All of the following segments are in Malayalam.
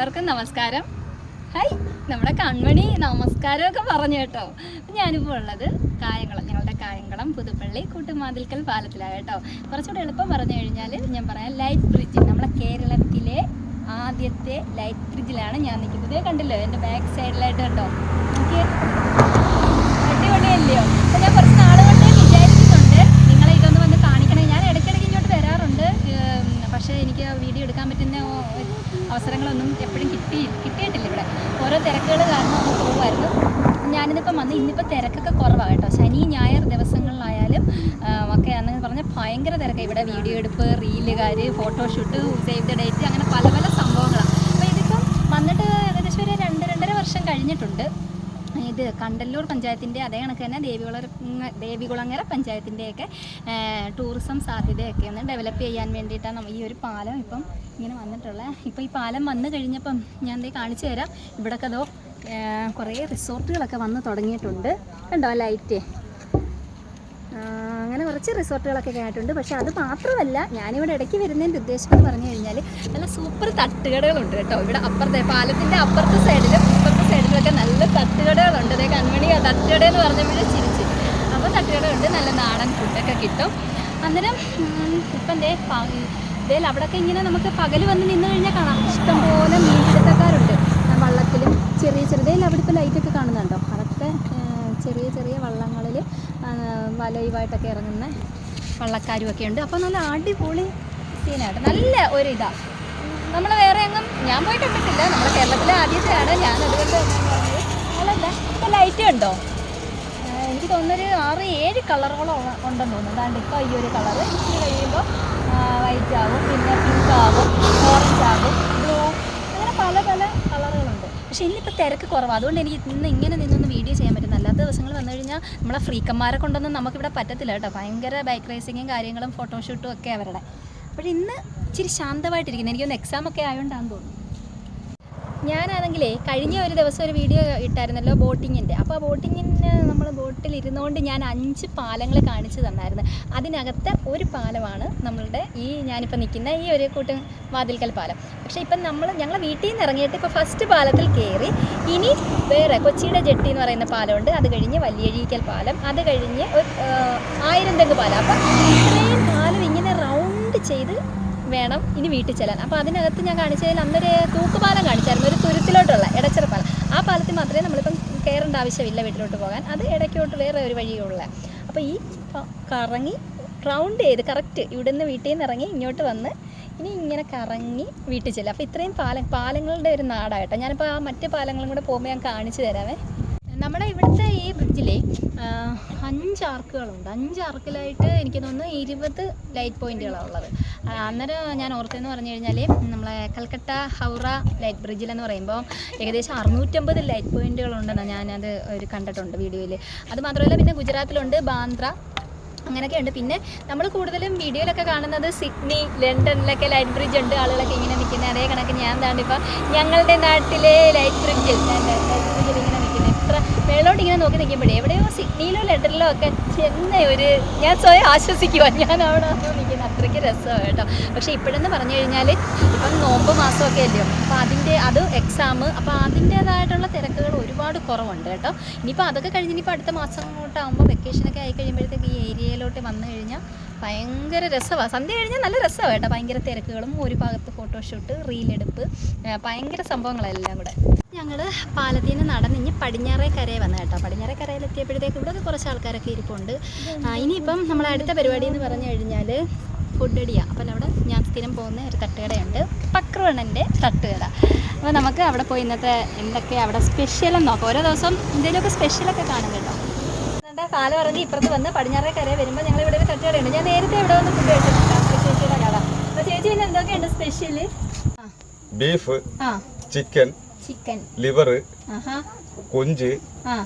എല്ലാവർക്കും നമസ്കാരം. ഹൈ നമ്മുടെ കൺമണി നമസ്കാരമൊക്കെ പറഞ്ഞു കേട്ടോ. ഞാനിപ്പോൾ ഉള്ളത് കായംകുളം ഞങ്ങളുടെ കായംകുളം പുതുപ്പള്ളി കൂട്ടുമാതിൽക്കൽ പാലത്തിലാണ് കേട്ടോ. കുറച്ചുകൂടെ എളുപ്പം പറഞ്ഞു കഴിഞ്ഞാൽ ഞാൻ പറയാം ലൈറ്റ് ബ്രിഡ്ജ് നമ്മുടെ കേരളത്തിലെ ആദ്യത്തെ ലൈറ്റ് ബ്രിഡ്ജിലാണ് ഞാൻ നിൽക്കുന്നത്. കണ്ടില്ലോ? എന്റെ ബാക്ക് സൈഡിലായിട്ട് കേട്ടോ ഓക്കെ അടിപൊളിയല്ലയോ? അപ്പം ഞാൻ കുറച്ച് നാൾ കൊണ്ട് വിചാരിക്കുന്നുണ്ട് നിങ്ങളെ ഇതൊന്ന് വന്ന് കാണിക്കണേ ഞാൻ ഇടയ്ക്കിടയ്ക്ക് ഇങ്ങോട്ട് വരാറുണ്ട് ഉം, പക്ഷേ എനിക്ക് വീഡിയോ എടുക്കാൻ പറ്റുന്ന അവസരങ്ങളൊന്നും എപ്പോഴും കിട്ടി കിട്ടിയിട്ടില്ല ഇവിടെ. ഓരോ തിരക്കുകൾ കാരണം ഒന്ന് പോകുമായിരുന്നു. ഞാനിതിപ്പം വന്ന് ഇന്നിപ്പോൾ തിരക്കൊക്കെ കുറവാണ് കേട്ടോ. ശനി ഞായർ ദിവസങ്ങളിലായാലും ഒക്കെ അന്ന് പറഞ്ഞാൽ ഭയങ്കര തിരക്കാണ് ഇവിടെ. വീഡിയോ എടുപ്പ് റീലുകാർ ഫോട്ടോഷൂട്ട് സേവ് ദ ഡേറ്റ് അങ്ങനെ പല പല സംഭവങ്ങളാണ് അപ്പോൾ ഇതിപ്പം വന്നിട്ട് ഏകദേശം ഒരു രണ്ട് രണ്ടര വർഷം കഴിഞ്ഞിട്ടുണ്ട്. ഇത് കണ്ടല്ലൂർ പഞ്ചായത്തിന്റെ അതേ കണക്ക് തന്നെ ദേവികുള ദേവികുളങ്ങര പഞ്ചായത്തിന്റെയൊക്കെ ടൂറിസം സാധ്യതയൊക്കെ ഒന്ന് ഡെവലപ്പ് ചെയ്യാൻ വേണ്ടിയിട്ടാണ് ഈ ഒരു പാലം ഇപ്പം ഇങ്ങനെ വന്നിട്ടുള്ളത് ഇപ്പോൾ ഈ പാലം വന്നു കഴിഞ്ഞപ്പം ഞാൻ ദേ കാണിച്ചു തരാം. ഇവിടെയൊക്കെ അതോ കുറേ റിസോർട്ടുകളൊക്കെ വന്ന് തുടങ്ങിയിട്ടുണ്ട്. കണ്ടോ ലൈറ്റ്? അങ്ങനെ കുറച്ച് റിസോർട്ടുകളൊക്കെ കേട്ടിട്ടുണ്ട് പക്ഷേ അത് മാത്രമല്ല ഞാനിവിടെ ഇടയ്ക്ക് വരുന്നതിന്റെ ഉദ്ദേശം എന്ന് പറഞ്ഞു കഴിഞ്ഞാൽ നല്ല സൂപ്പർ തട്ടുകടകളുണ്ട് കേട്ടോ. ഇവിടെ അപ്പുറത്തെ പാലത്തിന്റെ അപ്പുറത്തെ സൈഡിലും സൈഡിലൊക്കെ നല്ല തട്ടുകടകളുണ്ട്. അതേ കൺമണി തട്ടുകട എന്ന് പറഞ്ഞപ്പോഴേ ചിരിച്ച്. അപ്പോൾ തട്ടുകടയുണ്ട് നല്ല നാടൻ ഫുഡൊക്കെ കിട്ടും. അന്നേരം ഇപ്പം ദേ ഇതേ അവിടെയൊക്കെ ഇങ്ങനെ നമുക്ക് പകൽ വന്ന് നിന്ന് കഴിഞ്ഞാൽ കാണാം. ഇഷ്ടംപോലെ മീൻപിടുത്തക്കാരുണ്ട്. വള്ളത്തിലും ചെറിയ ചെറിയ അവിടെ ഇപ്പോൾ ലൈറ്റൊക്കെ കാണുന്നുണ്ടോ? അതൊക്കെ ചെറിയ ചെറിയ വള്ളങ്ങളിൽ വലയുമായിട്ടൊക്കെ ഇറങ്ങുന്ന വള്ളക്കാരുമൊക്കെ ഉണ്ട്. അപ്പോൾ നല്ല അടിപൊളി സീനായിട്ട് നല്ല ഒരു ഇതാ. നമ്മൾ വേറെ എങ്ങും ഞാൻ പോയി കണ്ടിട്ടില്ല നമ്മുടെ കേരളത്തിലെ ആദ്യത്തെയാണ്. ഞാൻ അതുകൊണ്ട് അല്ലല്ല ഇപ്പോൾ ലൈറ്റ് ഉണ്ടോ? എനിക്ക് തോന്നുന്നൊരു ആറ് ഏഴ് കളറുകളോ ഉണ്ടെന്ന് തോന്നുന്നു. അതാണ്ട് ഇപ്പോൾ ഈ ഒരു കളറ് ഇച്ചിരി കഴിയുമ്പോൾ വൈറ്റ് ആകും പിന്നെ പിങ്ക് ആകും ഓറഞ്ച് ആകും ബ്ലൂ അങ്ങനെ പല പല കളറുകളുണ്ട്. പക്ഷേ ഇന്നിപ്പോൾ തിരക്ക് കുറവാണ് അതുകൊണ്ട് എനിക്ക് ഇന്ന് ഇങ്ങനെ നിന്നൊന്ന് വീഡിയോ ചെയ്യാൻ പറ്റും. അല്ലാത്ത ദിവസങ്ങൾ വന്നു കഴിഞ്ഞാൽ നമ്മളെ ഫ്രീക്കന്മാരെ കൊണ്ടൊന്നും നമുക്കിവിടെ പറ്റത്തില്ല കേട്ടോ. ഭയങ്കര ബൈക്ക് റേസിങ്ങും കാര്യങ്ങളും ഫോട്ടോഷൂട്ടും ഒക്കെ അവരുടെ. അപ്പോൾ ഇന്ന് ഇച്ചിരി ശാന്തമായിട്ടിരിക്കുന്നത് എനിക്കൊന്ന് എക്സാം ഒക്കെ ആയതുകൊണ്ടാണെന്ന് തോന്നുന്നു. ഞാനാണെങ്കിലേ കഴിഞ്ഞ ഒരു ദിവസം ഒരു വീഡിയോ ഇട്ടായിരുന്നല്ലോ ബോട്ടിങ്ങിന്റെ. അപ്പോൾ ആ ബോട്ടിങ്ങിന് നമ്മൾ ബോട്ടിൽ ഇരുന്നുകൊണ്ട് ഞാൻ അഞ്ച് പാലങ്ങൾ കാണിച്ചു തന്നായിരുന്നു. അതിനകത്ത് ഒരു പാലമാണ് നമ്മളുടെ ഈ ഞാനിപ്പോൾ നിൽക്കുന്ന ഈ ഒരു കൂട്ടം വാതിൽക്കൽ പാലം. പക്ഷേ ഇപ്പം നമ്മൾ ഞങ്ങൾ വീട്ടിൽ നിന്ന് ഇറങ്ങിയിട്ട് ഇപ്പോൾ ഫസ്റ്റ് പാലത്തിൽ കയറി ഇനി വേറെ കൊച്ചിയുടെ ജെട്ടി എന്ന് പറയുന്ന പാലമുണ്ട്. അത് കഴിഞ്ഞ് വലിയഴീക്കൽ പാലം. അത് കഴിഞ്ഞ് ഒരു, ആയിരം തെങ്ങ് പാലം. അപ്പം ഇത്രയും റൗണ്ട് ചെയ്ത് വേണം ഇനി വീട്ടിൽ ചെല്ലാൻ. അപ്പോൾ അതിനകത്ത് ഞാൻ കാണിച്ചതിൽ അന്നൊരു തൂക്കുപാലം കാണിച്ചായിരുന്നു ഒരു തുരുത്തിലോട്ടുള്ള ഇടച്ചിറ പാലം. ആ പാലത്തിൽ മാത്രമേ നമ്മളിപ്പം കയറേണ്ട ആവശ്യമില്ല വീട്ടിലോട്ട് പോകാൻ. അത് ഇടയ്ക്കോട്ട് വേറെ ഒരു വഴിയുള്ള അപ്പോൾ ഈ കറങ്ങി റൗണ്ട് ചെയ്ത് കറക്റ്റ് ഇവിടുന്ന് വീട്ടിൽ നിന്ന് ഇറങ്ങി ഇങ്ങോട്ട് വന്ന് ഇനി ഇങ്ങനെ കറങ്ങി വീട്ടിൽ ചെല്ലാം. അപ്പോൾ ഇത്രയും പാലം പാലങ്ങളുടെ ഒരു നാടായിട്ടോ. ഞാനിപ്പോൾ ആ മറ്റ് പാലങ്ങളും കൂടെ പോകുമ്പോൾ ഞാൻ കാണിച്ചു തരാമേ നമ്മുടെ ഇവിടുത്തെ ഈ ബ്രിഡ്ജിലെ അഞ്ച് ആർക്കുകളുണ്ട്. അഞ്ച് ആർക്കിലായിട്ട് എനിക്ക് തോന്നുന്നു ഇരുപത് ലൈറ്റ് പോയിന്റുകളാണ് ഉള്ളത്. അന്നേരം ഞാൻ ഓർത്തെന്ന് പറഞ്ഞു കഴിഞ്ഞാൽ നമ്മളെ കൽക്കട്ട ഹൗറ ലൈറ്റ് ബ്രിഡ്ജിലെന്ന് പറയുമ്പോൾ ഏകദേശം അറുന്നൂറ്റമ്പത് ലൈറ്റ് പോയിന്റുകളുണ്ടെന്ന് ഞാനത് ഒരു കണ്ടിട്ടുണ്ട് വീഡിയോയിൽ അത് മാത്രമല്ല പിന്നെ ഗുജറാത്തിലുണ്ട് ബാന്ദ്ര അങ്ങനെയൊക്കെ ഉണ്ട് പിന്നെ നമ്മൾ കൂടുതലും വീഡിയോയിലൊക്കെ കാണുന്നത് സിഡ്നി ലണ്ടനിലൊക്കെ ലൈറ്റ് ബ്രിഡ്ജ് ഉണ്ട്. ആളുകളൊക്കെ ഇങ്ങനെ നിൽക്കുന്നത് അതേ കണക്ക് ഞാൻ താണ്ടിപ്പോൾ ഞങ്ങളുടെ നാട്ടിലെ ലൈറ്റ് ബ്രിഡ്ജിൽ ലൈറ്റ് ബ്രിഡ്ജിൽ മേളോട്ട് ഇങ്ങനെ നോക്കി നിൽക്കുമ്പോഴേ എവിടെയോ സിഡ്നിയിലോ ലണ്ടനിലോ ഒക്കെ ചെന്ന ഒരു ഞാൻ സ്വയം ആശ്വസിക്കുക ഞാൻ അവിടെ നിൽക്കുന്നത് അത്രയ്ക്ക് രസമാണ് കേട്ടോ. പക്ഷേ ഇപ്പോഴെന്ന് പറഞ്ഞു കഴിഞ്ഞാൽ ഇപ്പം നോമ്പ് മാസമൊക്കെ അല്ലയോ അപ്പോൾ അതിന്റെ അത് എക്സാം അപ്പോൾ അതിന്റേതായിട്ടുള്ള തിരക്കുകൾ ഒരുപാട് കുറവുണ്ട് കേട്ടോ. ഇനിയിപ്പോൾ അതൊക്കെ കഴിഞ്ഞ് ഇനിയിപ്പോൾ അടുത്ത മാസം അങ്ങോട്ടാകുമ്പോൾ വെക്കേഷനൊക്കെ ആയി കഴിയുമ്പോഴത്തേക്ക് ഈ ഏരിയയിലോട്ട് വന്നു കഴിഞ്ഞാൽ ഭയങ്കര രസമാണ് സന്ധ്യ കഴിഞ്ഞാൽ നല്ല രസമാണ് കേട്ടോ. ഭയങ്കര തിരക്കുകളും ഒരു ഭാഗത്ത് ഫോട്ടോഷൂട്ട് റീലെടുപ്പ് ഭയങ്കര സംഭവങ്ങളെല്ലാം കൂടെ. ഞങ്ങൾ പാലത്തിൽ നിന്ന് നടന്നിഞ്ഞ് പടിഞ്ഞാറേ കരയെ വന്നു കേട്ടോ. പടിഞ്ഞാറേ കരയിൽ എത്തിയപ്പോഴത്തേക്ക് ഇവിടെ കുറച്ച് ആൾക്കാരൊക്കെ ഇരിപ്പുണ്ട്. ഇനിയിപ്പം നമ്മളെ അടുത്ത പരിപാടി എന്ന് പറഞ്ഞു കഴിഞ്ഞാൽ ഫുഡടിയാണ് അപ്പോൾ അപ്പം അവിടെ ഞാൻ സ്ഥിരം പോകുന്ന ഒരു തട്ടുകടയുണ്ട്. പക്രുവണ്ണന്റെ തട്ടുകട. അപ്പോൾ നമുക്ക് അവിടെ പോയി ഇന്നത്തെ എന്തൊക്കെ അവിടെ സ്പെഷ്യലെന്ന് നോക്കാം. ഓരോ ദിവസം എന്തെങ്കിലുമൊക്കെ സ്പെഷ്യലൊക്കെ കാണും കേട്ടോ. എന്നിട്ട് കാലം ഇറങ്ങി ഇപ്പുറത്ത് വന്ന് പടിഞ്ഞാറേ കരയെ വരുമ്പോൾ ഞങ്ങൾ ഇവിടെ ഒരു തട്ടുകടയുണ്ട് ഞാൻ നേരത്തെ ഇവിടെ വന്ന് ഫുഡ് കഴിച്ചിട്ടുണ്ട് അപ്പോൾ ചേച്ചിയുടെ കട അപ്പോൾ ചേച്ചി പിന്നെ എന്തൊക്കെയുണ്ട് സ്പെഷ്യൽ ബീഫ് ആ. ചിക്കൻ ചിക്കൻ ലിവർ ആഹാ. കൊഞ്ച് ആ.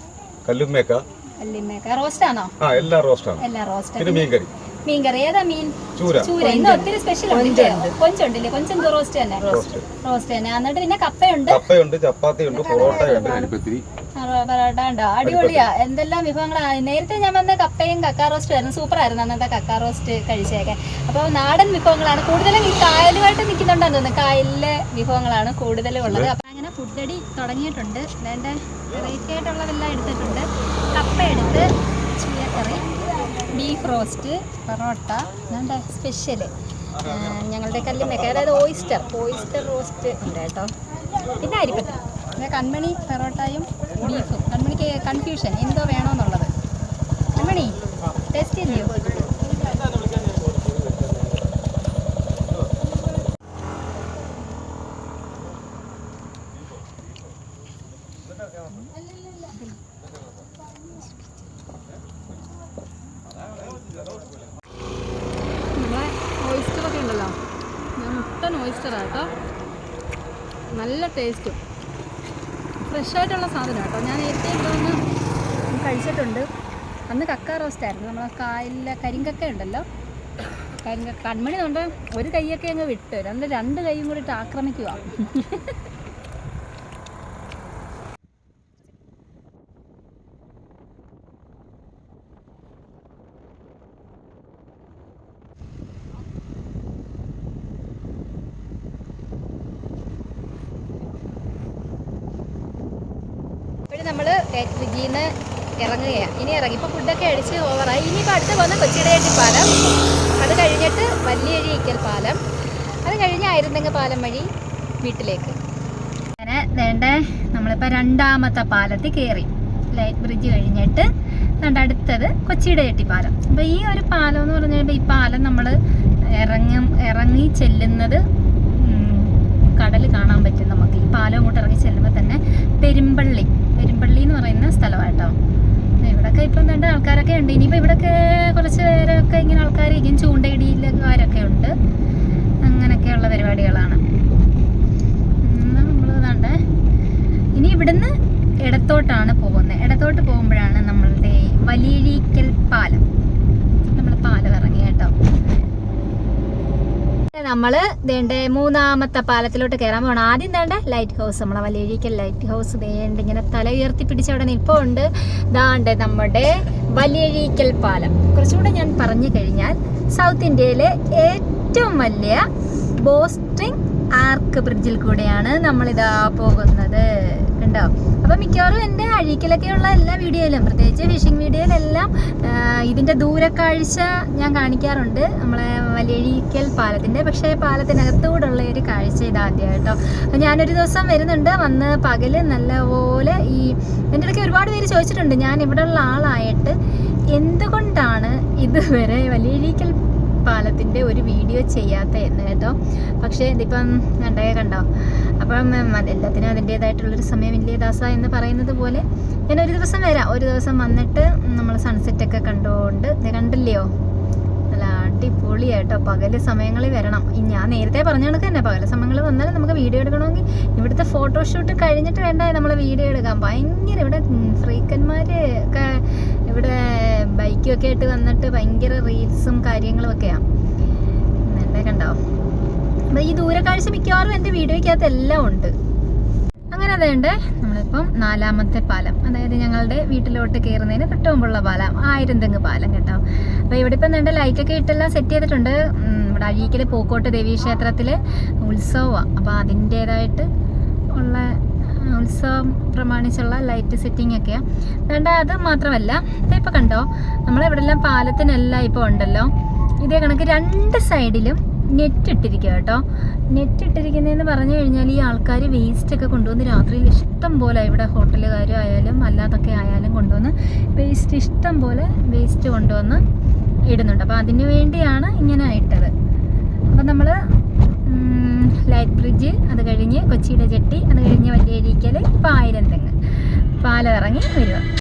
കല്ലുമ്മേക്ക. കല്ലിമേക്ക റോസ്റ്റ് ആണോ? ആ എല്ലാം ആണ്. എല്ലാം റോസ്റ്റ് പിന്നെ മീൻകറി. മീൻകറി. ഏതാ മീൻ? ചൂര. ചൂര. ഇന്ന് ഒത്തിരി സ്പെഷ്യൽ ഉണ്ട് കൊഞ്ചുണ്ടല്ലേ? കൊഞ്ചെന്തോ റോസ്റ്റ് തന്നെ. റോസ്റ്റ് റോസ്റ്റ് തന്നെ. എന്നിട്ട് പിന്നെ കപ്പയുണ്ട്? കപ്പയുണ്ട് ചപ്പാത്തിയുണ്ട് പൊറോട്ടയുണ്ട്. അരിപ്പത്തിരി ആ പൊറോട്ട ഉണ്ടോ അടിപൊളിയാ എന്തെല്ലാം വിഭവങ്ങളാ? നേരത്തെ ഞാൻ വന്ന കപ്പയും കക്ക റോസ്റ്റും ആയിരുന്നു. സൂപ്പർ ആയിരുന്നു അന്നത്തെ കക്ക റോസ്റ്റ് കഴിച്ചേക്കെ അപ്പോൾ നാടൻ വിഭവങ്ങളാണ്. കൂടുതലും ഈ കായലുമായിട്ട് നിൽക്കുന്നുണ്ടെന്ന് തോന്നുന്നു. കായലിലെ വിഭവങ്ങളാണ് കൂടുതലും ഉള്ളത്. അപ്പം അങ്ങനെ ഫുഡടി തുടങ്ങിയിട്ടുണ്ട്. വേണ്ട വെറൈറ്റി ആയിട്ടുള്ളതെല്ലാം എടുത്തിട്ടുണ്ട്. കപ്പ എടുത്ത് ചീയക്കറി ബീഫ് റോസ്റ്റ് പൊറോട്ട വേണ്ട സ്പെഷ്യൽ ഞങ്ങളുടെ കല്ലുമ്മയൊക്കെ. അതായത് ഓയിസ്റ്റർ ഓയിസ്റ്റർ റോസ്റ്റ് ഉണ്ട് കേട്ടോ. പിന്നെ അരിപ്പത്തിൽ പിന്നെ കൺമണി പെറോട്ടയും ബീഫും. കൺമണിക്ക് കൺഫ്യൂഷൻ എന്തോ വേണമെന്നുള്ളത് കൺമണി ടേസ്റ്റ് ചെയ്യോ? നമ്മളെ ഓയിസ്റ്ററൊക്കെ ഉണ്ടല്ലോ. മുട്ടൻ ഓയിസ്റ്ററാട്ടോ നല്ല ടേസ്റ്റും ഫ്രഷ് ആയിട്ടുള്ള സാധനം കേട്ടോ. ഞാൻ നേരത്തെ ഇവിടെ കഴിച്ചിട്ടുണ്ട്. അന്ന് കക്ക റോസ്റ്റായിരുന്നു നമ്മളെ കായലിലെ കരിങ്കക്ക ഉണ്ടല്ലോ. കരിങ്ക കൺമണി കൊണ്ട് ഒരു കൈയൊക്കെ അങ്ങ് വിട്ട് രണ്ട് രണ്ട് കൈയും കൂടി ഇട്ട് ആക്രമിക്കുക ഫ്രിഡ്ജിൽ നിന്ന് ഇറങ്ങുകയാണ്. ഇനി ഇറങ്ങി. ഇപ്പോൾ ഫുഡൊക്കെ അടിച്ച് ഓവറായി ഇനിയിപ്പോൾ അടുത്ത് വന്ന് കൊച്ചിടയേറ്റി പാലം. അത് കഴിഞ്ഞിട്ട് വല്യഴീക്കൽ പാലം. അത് കഴിഞ്ഞ് ആയിരുന്നെങ്കിൽ പാലം വഴി വീട്ടിലേക്ക്. അങ്ങനെ വേണ്ട നമ്മളിപ്പോൾ രണ്ടാമത്തെ പാലത്തിൽ കയറി ലൈറ്റ് ബ്രിഡ്ജ് കഴിഞ്ഞിട്ട് അടുത്തത് കൊച്ചിയുടെ പാലം. അപ്പോൾ ഈ ഒരു പാലം എന്ന് പറഞ്ഞു കഴിഞ്ഞാൽ ഈ പാലം നമ്മൾ ഇറങ്ങും ഇറങ്ങി ചെല്ലുന്നത് കടൽ കാണാൻ പറ്റും നമുക്ക്. ഈ പാലം അങ്ങോട്ട് ഇറങ്ങി ചെല്ലുമ്പോൾ തന്നെ പെരുമ്പള്ളി. പെരുമ്പള്ളി എന്ന് പറയുന്ന സ്ഥലമാട്ടോ ഇവിടൊക്കെ ഇപ്പം രണ്ട് ആൾക്കാരൊക്കെ ഉണ്ട്. ഇനിയിപ്പോൾ ഇവിടൊക്കെ കുറച്ച് പേരൊക്കെ ഇങ്ങനെ ആൾക്കാർ ഇരിക്കും. ചൂണ്ടയിടിയിലൊക്കെ ഉണ്ട്. അങ്ങനെയൊക്കെയുള്ള പരിപാടികളാണ് നമ്മൾ ഇതാണ്ട് ഇനി ഇവിടുന്ന് ഇടത്തോട്ടാണ് പോകുന്നത് ഇടത്തോട്ട് പോകുമ്പോഴാണ് നമ്മളുടെ വലിയഴീക്കൽ പാലം നമ്മൾ പാലം ഇറങ്ങി കേട്ടോ നമ്മൾ ദേണ്ടേ മൂന്നാമത്തെ പാലത്തിലോട്ട് കയറാൻ പോകണം ആദ്യം വേണ്ട ലൈറ്റ് ഹൗസ് നമ്മളെ വലിയഴിക്കൽ ലൈറ്റ് ഹൗസ് ദേണ്ട ഇങ്ങനെ തല ഉയർത്തി പിടിച്ച് അവിടെ നിൽപ്പുണ്ട് ദാണ്ട് നമ്മുടെ വലിയഴീക്കൽ പാലം. കുറച്ചുകൂടെ ഞാൻ പറഞ്ഞു കഴിഞ്ഞാൽ സൗത്ത് ഇന്ത്യയിലെ ഏറ്റവും വലിയ ബോസ്ട്രിങ് ആർക്ക് ബ്രിഡ്ജിൽ കൂടെയാണ് നമ്മളിതാ പോകുന്നത് കണ്ടോ? അപ്പം മിക്കവാറും എന്റെ അഴീക്കലൊക്കെയുള്ള എല്ലാ വീഡിയോയിലും പ്രത്യേകിച്ച് ഫിഷിംഗ് വീഡിയോയിലെല്ലാം ഇതിന്റെ ദൂരക്കാഴ്ച ഞാൻ കാണിക്കാറുണ്ട്. നമ്മളെ വലിയഴീക്കൽ പാലത്തിന്റെ പക്ഷേ പാലത്തിനകത്തൂടുള്ള ഒരു കാഴ്ച ഇതാദ്യമായിട്ടോ അപ്പം ഞാനൊരു ദിവസം വരുന്നുണ്ട് വന്ന് പകൽ നല്ലപോലെ ഈ എന്റെ ഇടയ്ക്ക് ഒരുപാട് പേര് ചോദിച്ചിട്ടുണ്ട് ഞാൻ ഇവിടെ ഉള്ള ആളായിട്ട് എന്തുകൊണ്ടാണ് ഇതുവരെ വലിയഴീക്കൽ പാലത്തിന്റെ ഒരു വീഡിയോ ചെയ്യാത്ത എന്ന് കേട്ടോ പക്ഷേ ഇതിപ്പം കണ്ടേ കണ്ടോ? അപ്പം എല്ലാത്തിനും അതിന്റേതായിട്ടുള്ളൊരു സമയം സമയമില്ലേ ദാസ എന്ന് പറയുന്നത് പോലെ ഞാൻ ഒരു ദിവസം വരാം. ഒരു ദിവസം വന്നിട്ട് നമ്മൾ സൺസെറ്റൊക്കെ കണ്ടുകൊണ്ട് കണ്ടില്ലയോ? നല്ല അടിപൊളിയായിട്ടോ. പകൽ സമയങ്ങളിൽ വരണം. ഞാൻ നേരത്തെ പറഞ്ഞ കണക്ക് തന്നെ. പകൽ സമയങ്ങളിൽ വന്നാൽ നമുക്ക് വീഡിയോ എടുക്കണമെങ്കിൽ ഇവിടുത്തെ ഫോട്ടോഷൂട്ട് കഴിഞ്ഞിട്ട് വേണ്ട നമ്മൾ വീഡിയോ എടുക്കാം ഭയങ്കര ഇവിടെ ഫ്രീക്കന്മാർ ഇവിടെ ബൈക്കും ഒക്കെ ആയിട്ട് വന്നിട്ട് ഭയങ്കര റീൽസും കാര്യങ്ങളും ഒക്കെയാണ് എന്നെ കണ്ടോ? അപ്പൊ ഈ ദൂരക്കാഴ്ച മിക്കവാറും എന്റെ വീഡിയോയ്ക്കകത്ത് എല്ലാം ഉണ്ട്. അങ്ങനെ അതേണ്ട നമ്മളിപ്പം നാലാമത്തെ പാലം. അതായത് ഞങ്ങളുടെ വീട്ടിലോട്ട് കയറുന്നതിന് തൊട്ട് മുമ്പുള്ള പാലം. ആയിരം തെങ്ങ് പാലം കേട്ടോ. അപ്പോൾ ഇവിടെ ഇപ്പം നിങ്ങളുടെ ലൈറ്റൊക്കെ ഇട്ടെല്ലാം സെറ്റ് ചെയ്തിട്ടുണ്ട്. നമ്മുടെ അഴീക്കൽ പൂക്കോട്ട് ദേവീക്ഷേത്രത്തിൽ ഉത്സവമാണ് അപ്പോൾ അതിന്റേതായിട്ട് ഉത്സവം പ്രമാണിച്ചുള്ള ലൈറ്റ് സെറ്റിംഗ് ഒക്കെയാണ് വേണ്ട അത് മാത്രമല്ല ഇപ്പം കണ്ടോ നമ്മളിവിടെല്ലാം പാലത്തിനെല്ലാം ഇപ്പോൾ ഉണ്ടല്ലോ ഇതേ കണക്ക് രണ്ട് സൈഡിലും നെറ്റ് ഇട്ടിരിക്കുക കേട്ടോ. നെറ്റ് ഇട്ടിരിക്കുന്നതെന്ന് പറഞ്ഞു കഴിഞ്ഞാൽ ഈ ആൾക്കാർ വേസ്റ്റ് ഒക്കെ കൊണ്ടുവന്ന് രാത്രിയിൽ ഇഷ്ടം പോലെ ഇവിടെ ഹോട്ടലുകാരും ആയാലും അല്ലാതൊക്കെ ആയാലും കൊണ്ടുവന്ന് വേസ്റ്റ് ഇഷ്ടം പോലെ വേസ്റ്റ് കൊണ്ടുവന്ന് ഇടുന്നുണ്ട്. അപ്പോൾ അതിനു വേണ്ടിയാണ് ഇങ്ങനെ ഇട്ടത്. അപ്പം നമ്മൾ ലൈറ്റ് ബ്രിഡ്ജ് അത് കഴിഞ്ഞ് കൊച്ചിയുടെ ചെട്ടി അത് കഴിഞ്ഞ് വലിയ ഇരിക്കൽ ഇപ്പം ആയിരം തെങ്ങ്. പാലം ഇറങ്ങി വരിക